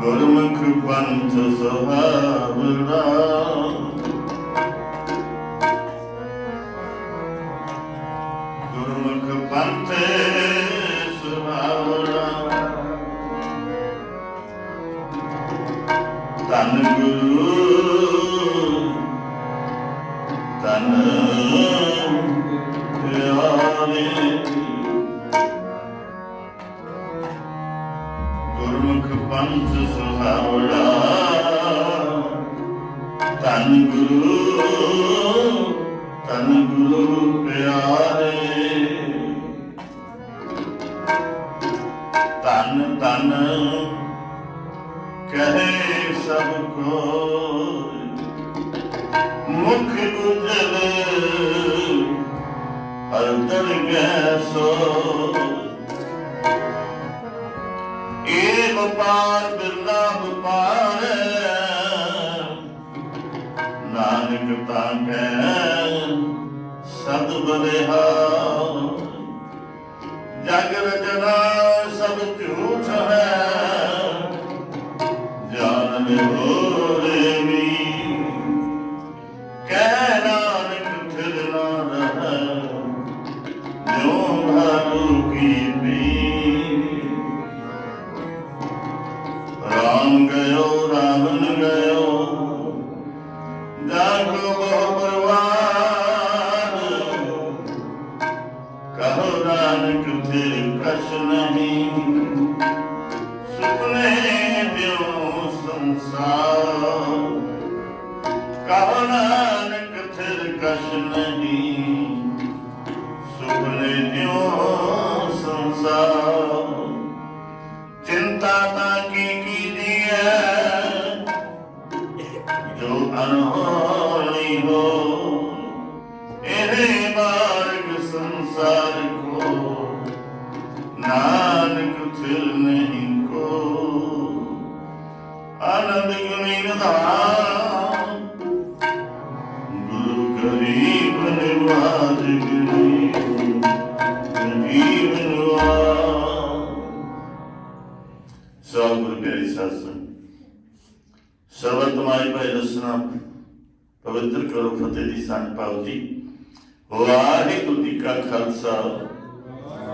ਗੁਰਮੁਖ ਪੰਥ ਸੁਹਾਵਣਾ ਗੁਰਮੁਖ ਪੰਥ ਸੁਹਾਵਣਾ ਤਨ ਗੁਰੂ ਗੁਰਮੁਖ ਪੰਥ ਤਨ ਗੁਰੂ ਤਨ ਗੁਰੂ ਪਿਆਰੇ ਤਨ ਤਨ ਕਹੇ ਸਭ ਕੋਈ ਮੁਖ ਉਜਲ ਹਰ ਦਰਗਹਿ ਸੋ ਵਪਾਰ, ਬਿਰਲਾ ਵਪਾਰ ਨਾਨਕ ਤਾਂ ਕੈ ਸਦ ਬਲਿਹਾ। ਜਗ ਰਚਨਾ ਸਭ ਝੂਠ ਹੈ। ਜਾਨ ਹੋਰੇ ਵੀ। ਕਹਿ ਨਾਨਕ ਫਿਰ ਨਾ ਰਹਿ ਜੋ ਭਾਰੂ ਕੀ ਗਇਓ ਗਇਓ। ਜਾਗੋ ਬਹੁ ਪਰਵਾਰ ਕਹੋ ਨਾਨਕ, ਫਿਰ ਕਛ ਨਹੀਂ। ਸੁਪਨੇ ਦਿਓ ਸੰਸਾਰ। ਕਹੋ ਨਾਨਕ, ਫਿਰ ਕਛ ਨਹੀਂ। ਸੁਪਨੇ ਦਿਓ ਸੰਸਾਰ। ਚਿੰਤਾ ਤਾਂ ਕੀ ਜੋ ਅਨਹੋਣੀ ਹੋ ਇਹਦੇ ਮਾਰਗ ਸੰਸਾਰ ਕੋ। ਨਾਨਕ ਫਿਰ ਨਹੀਂ ਕੋ। ਆਨੰਦ ਗੁਣੀ ਨਿਧਾਨ। ਗੁਰੂ ਗਰੀਬ ਨਿਵਾਜ ਗਰੀਬ ਗਰੀਬ ਨਿਵਾਜ। ਸਭ ਗੁਰੂ ਪਿਆਰੀ ਸਾਧ ਸੰਗਤ ਰਸਨਾ ਪਵਿੱਤਰ ਕਰੋ ਫਤਿਹ ਦੀ ਸੰਨ ਪਾਓ ਜੀ ਵਾਹਿਗੁਰੂ ਜੀ ਕਾ ਖਾਲਸਾ,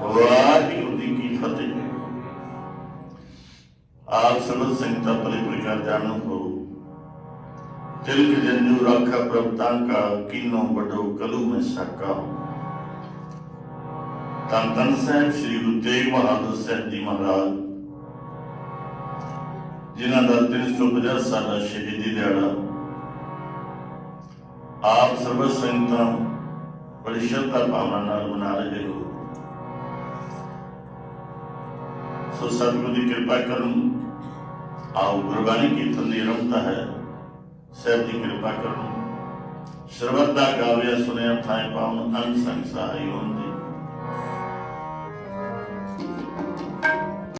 ਵਾਹਿਗੁਰੂ ਜੀ ਕੀ ਫਤਿਹ। ਆਪ ਸਰਬ ਸੰਗਤਾਂ ਭਲੇ ਪ੍ਰਕਾਰ ਜਾਣੋ ਹੋ। ਤਿਲਕ ਜੰਜੂ ਰਾਖਾ ਪ੍ਰਭਤਾਂ ਕਾ, ਕੀਨੋ ਬਡੋ ਕਲੂ ਮੈਂ ਸਾਕਾ। ਤਨ ਤਨ ਸਾਹਿਬ, ਸ੍ਰੀ ਗੁਰੂ ਤੇਗ ਬਹਾਦਰ ਸਾਹਿਬ ਜੀ ਮਹਾਰਾਜ। ਜਿਨ੍ਹਾਂ ਦਾ 350 ਸਾਲਾ ਸ਼ਹੀਦੀ ਦਿਹਾੜਾ। ਆਪ ਸਰਬ ਸੰਗਤਾਂ ਬੜੀ ਸ਼ਰਧਾ ਭਾਵਨਾ ਨਾਲ ਮਨਾ ਰਹੇ ਹੋ ਸੋ ਸਤਿਗੁਰੂ ਦੀ ਕਿਰਪਾ ਕਰਨ ਆਓ ਗੁਰਬਾਣੀ ਕੀਰਤਨ ਦੀ ਰਮਤਾ ਹੈ। ਸਹਿਬ ਦੀ ਕਿਰਪਾ ਕਰਨ। ਸਰਬਤ ਦਾ ਗਾਵਿਆ ਸੁਨਿਆ ਥਾਏ ਪਾਉਨ ਅੰਗ ਸੰਗ ਸਹਾਈ ਹੁੰਦੀ